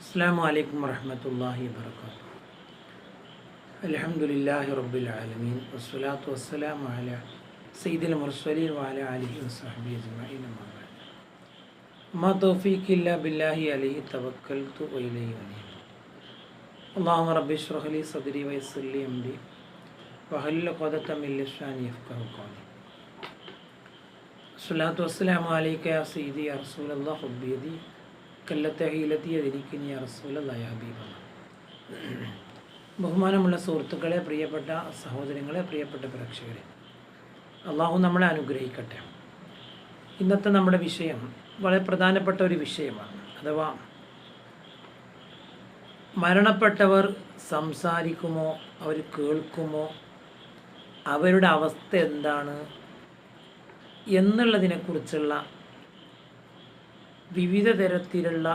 അസ്സാം വലൈക്കും വർഹമത്തല്ലാഹി വാത്തു അലഹമുല്ലാഹി റബ്ബുലാലമീൻ വസ്സലാത്തു വസ്സലാം അല സയ്യിദുൽ മുർസലീൻ വാല അലിഹി വസ്ഹബി അജ്മഈൻ അമ്മാ ബഅദ് മാ തൗഫീഖ് ഇല്ലാ ബില്ലാഹി അലൈഹി തവക്കൽതു വഇലൈഹി അനീബ് اللهم رب اشرح لي صدري ويسر لي امري واحلل عقدة من لساني يفقهوا قولي الصلاة والسلام عليك يا سيدي يا رسول الله خذ بيدي കല്ലത്തഹീലെത്തിയതിരിക്കുന്ന റസൂലല്ലായ ഹബീബാണ് ബഹുമാനമുള്ള സുഹൃത്തുക്കളെ പ്രിയപ്പെട്ട സഹോദരങ്ങളെ പ്രിയപ്പെട്ട പ്രേക്ഷകരെ അള്ളാഹു നമ്മളെ അനുഗ്രഹിക്കട്ടെ. ഇന്നത്തെ നമ്മുടെ വിഷയം വളരെ പ്രധാനപ്പെട്ട ഒരു വിഷയമാണ്. അഥവാ മരണപ്പെട്ടവർ സംസാരിക്കുമോ അവർ കേൾക്കുമോ അവരുടെ അവസ്ഥ എന്താണ് എന്നുള്ളതിനെക്കുറിച്ചുള്ള വിവിധ തരത്തിലുള്ള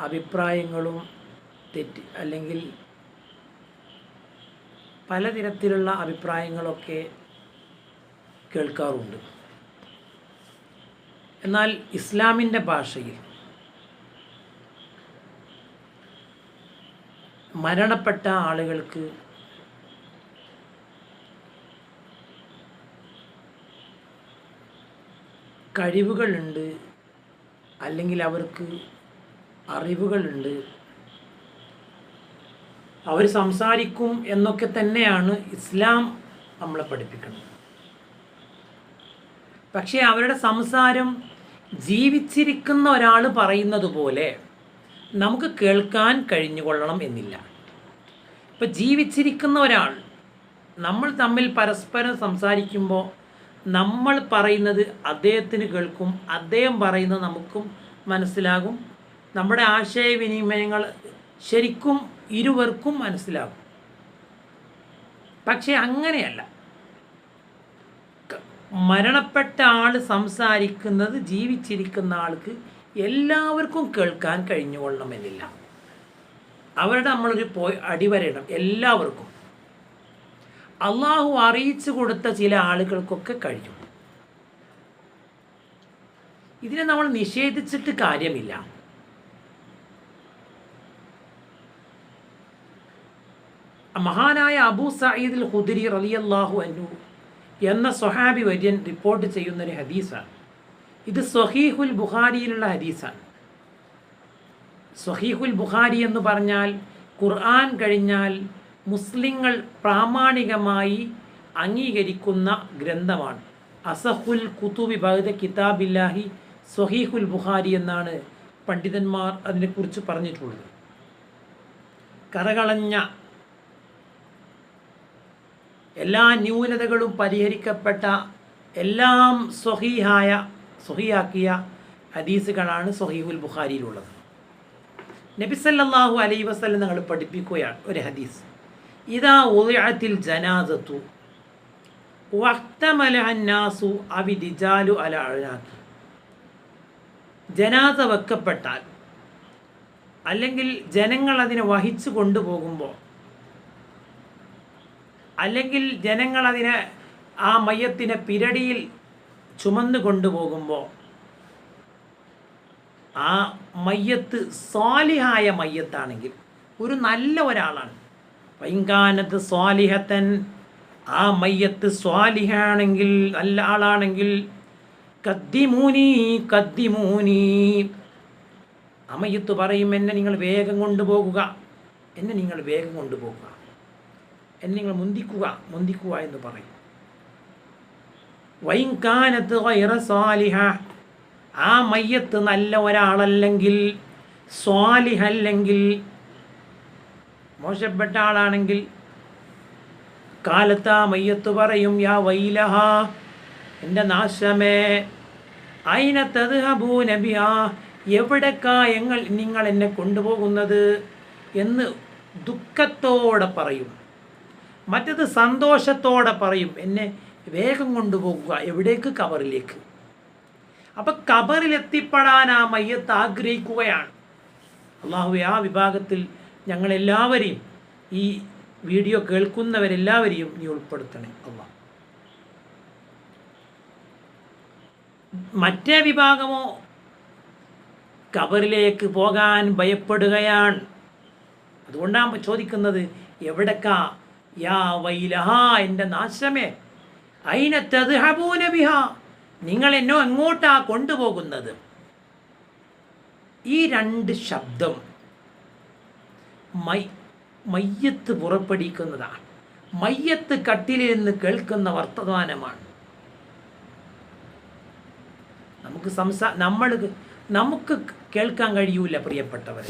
അഭിപ്രായങ്ങളും തെറ്റി അല്ലെങ്കിൽ പലതരത്തിലുള്ള അഭിപ്രായങ്ങളൊക്കെ കേൾക്കാറുണ്ട്. എന്നാൽ ഇസ്ലാമിന്റെ ഭാഷയിൽ മരണപ്പെട്ട ആളുകൾക്ക് കഴിവുകളുണ്ട് അല്ലെങ്കിൽ അവർക്ക് അറിവുകളുണ്ട്. അവർ സംസാരിക്കും എന്നൊക്കെ തന്നെയാണ് ഇസ്ലാം നമ്മളെ പഠിപ്പിക്കുന്നത്. പക്ഷേ അവരുടെ സംസാരം ജീവിച്ചിരിക്കുന്ന ഒരാൾ പറയുന്നത് പോലെ നമുക്ക് കേൾക്കാൻ കഴിഞ്ഞുകൊള്ളണം എന്നില്ല. ഇപ്പം ജീവിച്ചിരിക്കുന്ന ഒരാൾ നമ്മൾ തമ്മിൽ പരസ്പരം സംസാരിക്കുമ്പോൾ നമ്മൾ പറയുന്നത് അദ്ദേഹത്തിന് കേൾക്കും അദ്ദേഹം പറയുന്നത് നമുക്കും മനസ്സിലാകും. നമ്മുടെ ആശയവിനിമയങ്ങൾ ശരിക്കും ഇരുവർക്കും മനസ്സിലാകും. പക്ഷേ അങ്ങനെയല്ല. മരണപ്പെട്ട ആൾ സംസാരിക്കുന്നത് ജീവിച്ചിരിക്കുന്ന ആൾക്ക് എല്ലാവർക്കും കേൾക്കാൻ കഴിഞ്ഞുകൊള്ളണമെന്നില്ല. അവരുടെ നമ്മളൊരു പോയി അടിവരയിടണം എല്ലാവർക്കും. അള്ളാഹു അറിയിച്ചു കൊടുത്ത ചില ആളുകൾക്കൊക്കെ കഴിയും ഇതിനെ നമ്മൾ നിഷേധിച്ചിട്ട് കാര്യമില്ല. മഹാനായ അബൂ സയ്യിദ് ഹുദരി റലിയല്ലാഹു അനു എന്ന സൊഹാബി വര്യൻ റിപ്പോർട്ട് ചെയ്യുന്ന ഒരു ഹദീസാണ്. ഇത് സൊഹീഹുൽ ബുഖാരിയിലുള്ള ഹദീസാണ്. സൊഹീഹുൽ ബുഖാരി എന്ന് പറഞ്ഞാൽ ഖുർആൻ കഴിഞ്ഞാൽ മുസ്ലിങ്ങൾ പ്രാമാണികമായി അംഗീകരിക്കുന്ന ഗ്രന്ഥമാണ്. അസഹുൽ കുത്തുബി ബഹദ കിതാബില്ലാഹി സൊഹീഹുൽ ബുഹാരി എന്നാണ് പണ്ഡിതന്മാർ അതിനെക്കുറിച്ച് പറഞ്ഞിട്ടുള്ളത്. കറകളഞ്ഞ എല്ലാ ന്യൂനതകളും പരിഹരിക്കപ്പെട്ട എല്ലാം സൊഹീഹായ സൊഹിയാക്കിയ ഹദീസുകളാണ് സൊഹീഹുൽ ബുഖാരിയിലുള്ളത്. നബിസല്ലാഹു അലൈ വസ്ലം ഞങ്ങൾ പഠിപ്പിക്കുകയാണ് ഒരു ഹദീസ്. ഇതാ ഉദയത്തിൽ ജനാദത്തു വക്തമലഹന്നാസു അവിദിജാലു അല അഴനാക്കി ജനാസ വെക്കപ്പെട്ടാൽ അല്ലെങ്കിൽ ജനങ്ങൾ അതിനെ വഹിച്ചു കൊണ്ടുപോകുമ്പോൾ അല്ലെങ്കിൽ ജനങ്ങൾ അതിനെ ആ മയത്തിനെ പിരടിയിൽ ചുമന്നു കൊണ്ടുപോകുമ്പോൾ ആ മയ്യത്ത് സ്വാലിഹായ മയ്യത്താണെങ്കിൽ ഒരു നല്ല ഒരാളാണ്. വൈങ്കാനത്ത് സ്വാലിഹത്തൻ ആ മയ്യത്ത് സ്വാലിഹാണെങ്കിൽ നല്ല ആളാണെങ്കിൽ കദ്ദിമൂനി കദ്ദിമൂനി. അമയ്യത്ത് പറയും എന്നെ നിങ്ങൾ വേഗം കൊണ്ടുപോകുക എന്നെ നിങ്ങൾ വേഗം കൊണ്ടുപോകുക എന്നെ നിങ്ങൾ മുന്തിക്കുക മുന്തിക്കുക എന്ന് പറയും. വൈങ്കാനത്ത് സ്വാലിഹ ആ മയ്യത്ത് നല്ല ഒരാളല്ലെങ്കിൽ സ്വാലിഹല്ലെങ്കിൽ മോശപ്പെട്ട ആളാണെങ്കിൽ കാലത്താ മയ്യത്ത് പറയും യാ വൈലഹ എന്റെ നാശമേ അയിനത്തത് ഹബൂ നബിയാ എവിടേക്കാ ഞങ്ങൾ നിങ്ങൾ എന്നെ കൊണ്ടുപോകുന്നത്? എന്ന് ദുഃഖത്തോടെ പറയും. മറ്റത് സന്തോഷത്തോടെ പറയും എന്നെ വേഗം കൊണ്ടുപോകുക എവിടേക്ക്? കവറിലേക്ക് അപ്പം കബറിലെത്തിപ്പെടാൻ ആ മയ്യത്ത് ആഗ്രഹിക്കുകയാണ്. അള്ളാഹു ആ വിഭാഗത്തിൽ ഞങ്ങളെല്ലാവരെയും ഈ വീഡിയോ കേൾക്കുന്നവരെല്ലാവരെയും നീ ഉൾപ്പെടുത്തണേ അള്ളാഹ് മറ്റേ വിഭാഗമോ കബറിലേക്ക് പോകാൻ ഭയപ്പെടുകയാണ്. അതുകൊണ്ടാണ് ചോദിക്കുന്നത് എവിടക്കാ? യാ വൈലഹ എന്റെ നാശമേ. അയിനത്തത് ഹബൂനബിഹ നിങ്ങൾ എന്നോ എങ്ങോട്ടാ കൊണ്ടുപോകുന്നത്? ഈ രണ്ട് ശബ്ദം മൈ മയ്യത്ത് പുറപ്പെടിക്കുന്നതാണ് മയ്യത്ത് കട്ടിലിരുന്ന് കേൾക്കുന്ന വർത്തമാനമാണ്. നമുക്ക് സംസാ നമ്മൾ നമുക്ക് കേൾക്കാൻ കഴിയൂല പ്രിയപ്പെട്ടവർ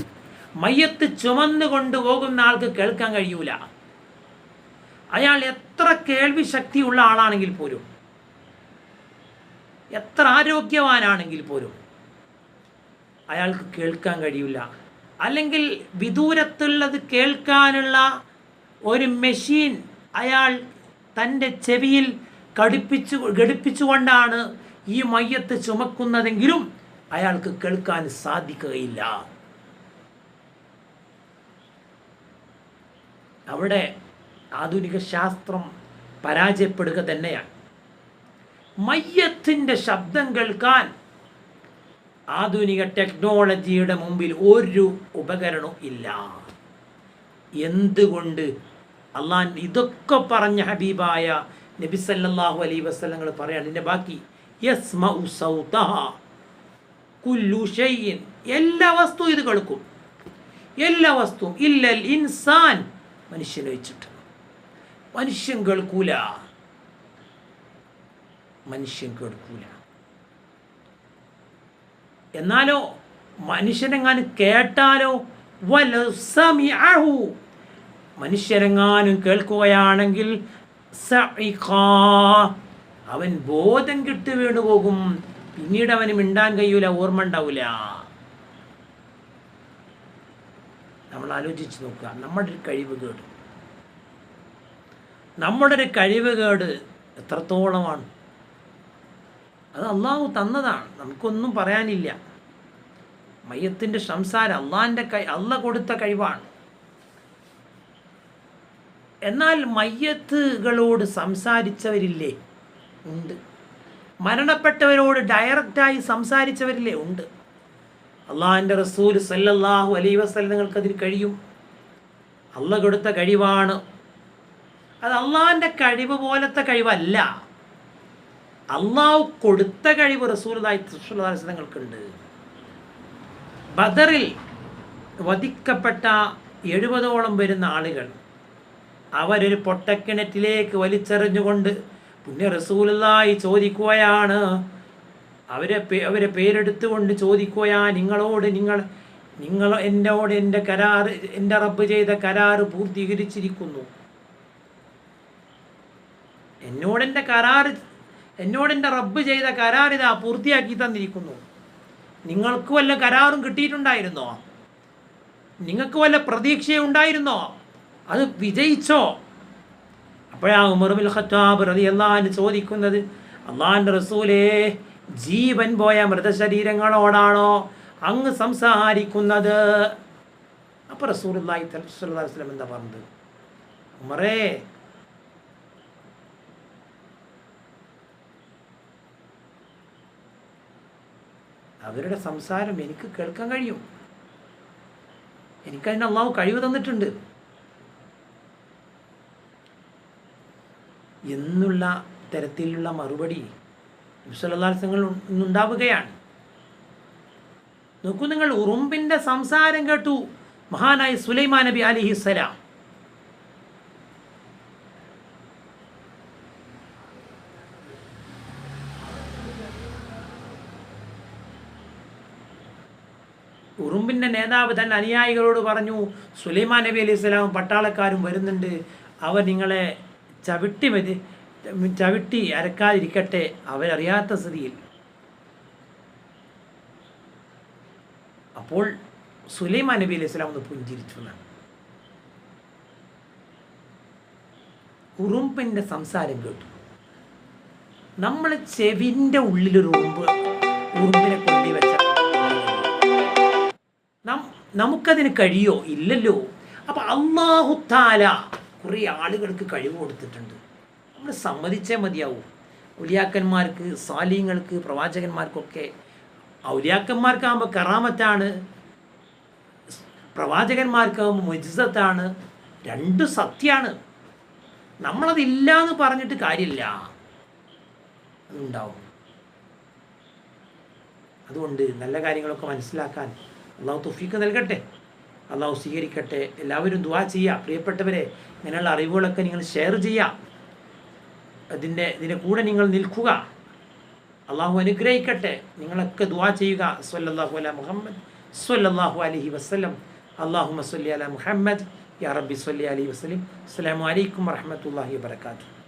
മയ്യത്ത് ചുമന്നു കൊണ്ടുപോകുന്ന ആൾക്ക് കേൾക്കാൻ കഴിയൂല. അയാൾ എത്ര കേൾവി ശക്തിയുള്ള ആളാണെങ്കിൽ പോലും എത്ര ആരോഗ്യവാനാണെങ്കിൽ പോലും അയാൾക്ക് കേൾക്കാൻ കഴിയില്ല അല്ലെങ്കിൽ വിദൂരത്തുള്ളത് കേൾക്കാനുള്ള ഒരു മെഷീൻ അയാൾ തന്റെ ചെവിയിൽ ഘടിപ്പിച്ചു ഘടിപ്പിച്ചുകൊണ്ടാണ് ഈ മയ്യത്ത് ചുമക്കുന്നതെങ്കിലും അയാൾക്ക് കേൾക്കാൻ സാധിക്കുകയില്ല. അവിടെ ആധുനിക ശാസ്ത്രം പരാജയപ്പെടുക തന്നെയാണ്. മയ്യത്തിന്റെ ശബ്ദം കേൾക്കാൻ ആധുനിക ടെക്നോളജിയുടെ മുമ്പിൽ ഒരു ഉപകരണവും ഇല്ല. എന്തുകൊണ്ട്? അള്ളാൻ ഇതൊക്കെ പറഞ്ഞ ഹബീബായ നബി സല്ലല്ലാഹു അലൈഹി വസല്ലങ്ങൾ പറയാണ്. ഇതിന്റെ ബാക്കി യസ് എല്ലാ വസ്തുവും ഇത് കേൾക്കും. എല്ലാ വസ്തുവും ഇല്ലൽ ഇൻസാൻ മനുഷ്യനെ വെച്ചിട്ട് മനുഷ്യൻ കേൾക്കൂല. മനുഷ്യൻ കേൾക്കൂല. എന്നാലോ മനുഷ്യനെങ്ങാനും കേട്ടാലോ? മനുഷ്യരെങ്ങാനും കേൾക്കുകയാണെങ്കിൽ. അവൻ ബോധം കിട്ടു വീണു പോകും പിന്നീട് അവന് മിണ്ടാൻ കഴിയൂല ഓർമ്മ ഉണ്ടാവില്ല നമ്മൾ ആലോചിച്ച് നോക്കുക. നമ്മുടെ ഒരു കഴിവ് കേട്. നമ്മുടെ ഒരു കഴിവ് കേട് എത്രത്തോളമാണ്? അത് അള്ളാഹു തന്നതാണ്. നമുക്കൊന്നും പറയാനില്ല. മയ്യത്തിന്റെ സംസാരം അള്ളാഹിന്റെ കൈ അള്ള കൊടുത്ത കഴിവാണ്. എന്നാൽ മയ്യത്തുകളോട് സംസാരിച്ചവരില്ലേ? ഉണ്ട്. മരണപ്പെട്ടവരോട് ഡയറക്റ്റായി സംസാരിച്ചവരില്ലേ? ഉണ്ട്. അള്ളാഹിന്റെ റസൂൽ സല്ലല്ലാഹു അലൈ വസ്ലം നിങ്ങൾക്ക് അതിന് കഴിയും. അള്ള കൊടുത്ത കഴിവാണ്. അത് അള്ളാഹിന്റെ കഴിവ് പോലത്തെ കഴിവല്ല. അള്ളാഹു കൊടുത്ത കഴിവ് റസൂലായി തൃശ്വലങ്ങൾക്കുണ്ട് ബദറിൽ വധിക്കപ്പെട്ട എഴുപതോളം വരുന്ന ആളുകൾ അവരൊരു പൊട്ടക്കിണറ്റിലേക്ക് വലിച്ചെറിഞ്ഞുകൊണ്ട് പുണ്യ റസൂലായി ചോദിക്കുകയാണ്. അവരെ അവരെ പേരെടുത്തുകൊണ്ട് ചോദിക്കുകയാ നിങ്ങളോട് നിങ്ങൾ നിങ്ങൾ എന്നോട് എന്റെ കരാറ് എന്റെ റബ്ബ് ചെയ്ത കരാറ് പൂർത്തീകരിച്ചിരിക്കുന്നു. എന്നോട് എന്റെ കരാറ് എന്നോട് എന്റെ റബ്ബ് ചെയ്ത കരാർ ഇതാ പൂർത്തിയാക്കി തന്നിരിക്കുന്നു. നിങ്ങൾക്ക് വല്ല കരാറും കിട്ടിയിട്ടുണ്ടായിരുന്നോ? നിങ്ങൾക്ക് വല്ല പ്രതീക്ഷയുണ്ടായിരുന്നോ അത് വിജയിച്ചോ? അപ്പോഴാ ഉമർബിൽ ഖത്താബ് റതി അള്ളാഹാന് ചോദിക്കുന്നത് അള്ളാഹിന്റെ റസൂലേ ജീവൻ പോയ മൃതശരീരങ്ങളോടാണോ അങ്ങ് സംസാരിക്കുന്നത്? അപ്പോൾ റസൂൽ എന്താ പറഞ്ഞത്? ഉമറേ അവരുടെ സംസാരം എനിക്ക് കേൾക്കാൻ കഴിയും. എനിക്കതിന് അള്ളാഹു കഴിവ് തന്നിട്ടുണ്ട്. എന്നുള്ള തരത്തിലുള്ള മറുപടി വിശ്വലാത്സങ്ങൾ ഉണ്ടാവുകയാണ് നോക്കൂ നിങ്ങൾ ഉറുമ്പിന്റെ സംസാരം കേട്ടു. മഹാനായ സുലൈമാ നബി അലിഹിസ്സലാം ഉറുമ്പിന്റെ നേതാവ് തന്റെ അനുയായികളോട് പറഞ്ഞു സുലൈമാൻ നബി അലൈഹി സ്വലാമും പട്ടാളക്കാരും വരുന്നുണ്ട്. അവർ നിങ്ങളെ ചവിട്ടി മതി ചവിട്ടി അരക്കാതിരിക്കട്ടെ അവരറിയാത്ത സ്ഥിതിയിൽ. അപ്പോൾ സുലൈമാൻ നബി അലൈഹി സ്വലാം ഒന്ന് പുഞ്ചിരിച്ചു എന്നാണ്. ഉറുമ്പിന്റെ സംസാരം കേട്ടു. നമ്മൾ ചെവിന്റെ ഉള്ളിലൊരു ഉറുമ്പ് ഉറുമ്പിനെ കൊണ്ടി വെച്ച നം നമുക്കതിന് കഴിയോ? ഇല്ലല്ലോ. അപ്പം അള്ളാഹുത്താല കുറേ ആളുകൾക്ക് കഴിവ് കൊടുത്തിട്ടുണ്ട്. നമ്മൾ സമ്മതിച്ചേ മതിയാവും. ഉലിയാക്കന്മാർക്ക് സാലിങ്ങൾക്ക് പ്രവാചകന്മാർക്കൊക്കെ ഔലിയാക്കന്മാർക്കാകുമ്പോൾ കറാമത്താണ് പ്രവാചകന്മാർക്കാകുമ്പോൾ മജിസത്താണ് രണ്ട് സത്യമാണ് നമ്മളതില്ല എന്ന് പറഞ്ഞിട്ട് കാര്യമില്ല. അതുണ്ടാവും. അതുകൊണ്ട് നല്ല കാര്യങ്ങളൊക്കെ മനസ്സിലാക്കാൻ അള്ളാഹു തുഫീക്ക് നൽകട്ടെ. അള്ളാഹു സ്വീകരിക്കട്ടെ. എല്ലാവരും ദുവാ ചെയ്യുക. പ്രിയപ്പെട്ടവരെ ഇങ്ങനെയുള്ള അറിവുകളൊക്കെ നിങ്ങൾ ഷെയർ ചെയ്യുക. അതിന്റെ ഇതിന്റെ കൂടെ നിങ്ങൾ നിൽക്കുക. അള്ളാഹു അനുഗ്രഹിക്കട്ടെ. നിങ്ങളൊക്കെ ദുവാ ചെയ്യുക. സ്വല്ലല്ലാഹു അല മുഹമ്മദ് സ്വല്ലല്ലാഹു അലഹി വസ്ലം അള്ളാഹു മസ്ലി അല മുഹമ്മദ്. യാ റബ്ബി സല്ലി അലൈഹി വസ്ലിം അസ്സലാമു അലൈക്കും വറഹ്മത്തുള്ളാഹി വബറകാതുഹു.